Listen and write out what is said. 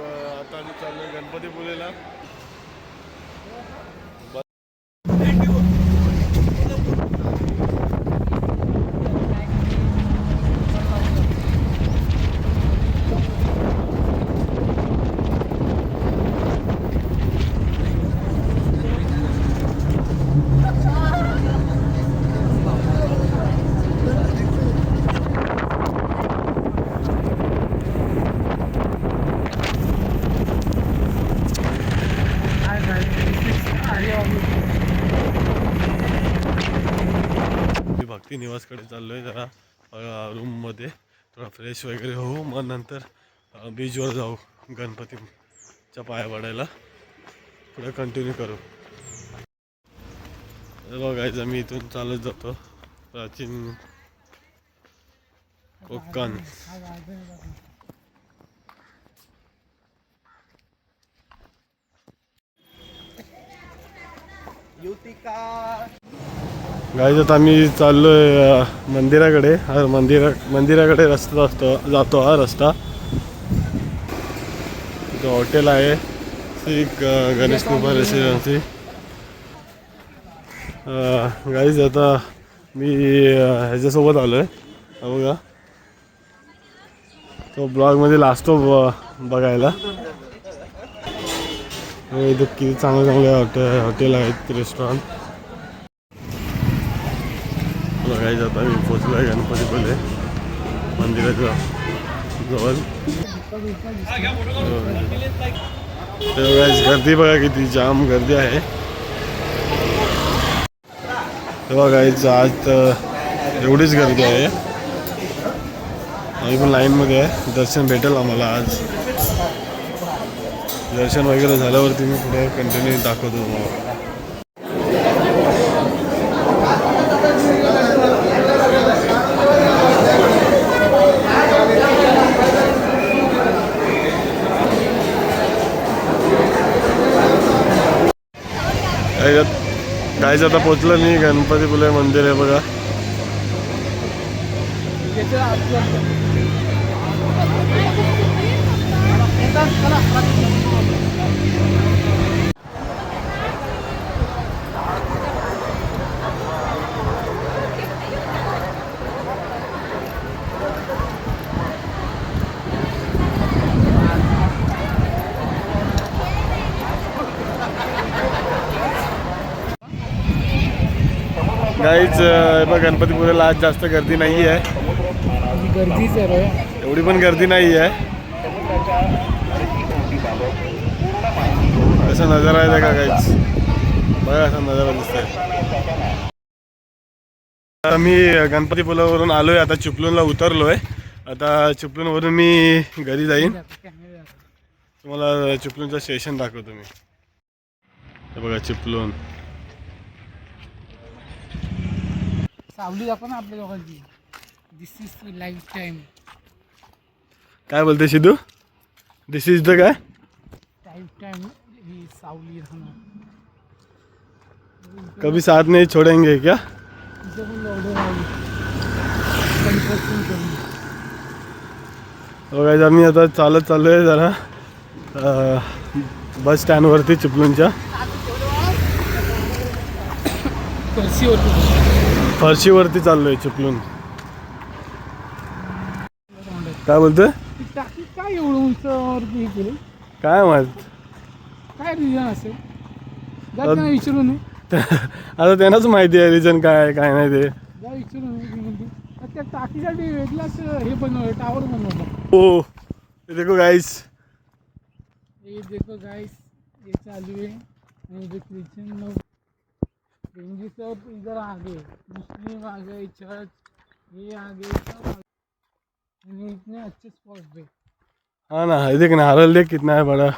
आता आम्ही चाललोय गणपतीपुळेला. मी निवासकडे चाललो आहे जरा रूममध्ये थोडा फ्रेश वगैरे होऊ मग नंतर बीचवर जाऊ गणपतीच्या पाया पडायला. पुढे कंटिन्यू करू. बघायचं मी इथून चालत जातो. प्राचीन कोकण. गाईज आता आम्ही चाललो आहे मंदिराकडे. हा मंदिरा मंदिराकडे रस्ता असतो जातो हा रस्ता. इथं हॉटेल आहे. श्री ग- गणेश कुमार रेसिडेन्सी गाईज आता मी ह्याच्यासोबत आलो आहे बघा. तो ब्लॉगमध्ये लास्ट बघायला. इथं किती चांगले चांगले हॉटेल हॉटेल आहेत रेस्टॉरंट बघायचं आता मी पोचलोय गणपतीपुळे मंदिराच्या जवळ. तर गर्दी बघा किती जाम गर्दी आहे. तेव्हा गाईच आज तर एवढीच गर्दी आहे. आम्ही पण लाईनमध्ये आहे. दर्शन भेटेल आम्हाला आज. दर्शन वगैरे झाल्यावरती मी पुढे कंटिन्यू दाखवतो तुम्हाला. गायचं आता पोचलं मी गणपतीपुळे मंदिर आहे बघा. गाईच बघ गणपतीपुळेला आज जास्त गर्दी नाही आहे गर्दीच आहे एवढी पण गर्दी नाही आहे कसा नजारा आहे का काहीच बघा कसा नजारा दिसतोय. आता मी गणपतीपुलावरून आलोय आता चिपळूणला उतरलोय. आता चिपळूणवरून मी घरी जाईन. तुम्हाला चिपळूणचं स्टेशन दाखवतो मी. बघा चिपळूण. सावली दाखव ना आपल्या दोघांची. दिस इज लाईफ टाईम काय बोलते सिद्धू? दिस इज द काय लाईफ टाईम ही सावली राहणार. कभी साथ नहीं छोड़ेंगे क्या? बघायचं आम्ही आता चालत चाललो आहे जरा बस स्टँडवरती चिपळूणच्या. कर्शीवरती फरशीवरती चाललोय चिपळूण काय बोलतोय? काय एवढं उंचावरती हे केली? काय माहीत? काय रिझन असेल? विचारून. आता त्यांनाच माहिती आहे रिजन काय आहे काय नाही ते. जा विचारून ये ती म्हणते. तर त्या टाकीसाठी वेगळाच हे बनवलं टावर बनवलं. हो. देखो गाईस ये देखो गाइस ये चालू है हिंदी सब इधर आ गए। मुस्लिम आ गए चर्च ये आ गए सब आ गए। इतने अच्छे स्पॉट पे हाँ ना देख देख नारल देख कितना है बड़ा।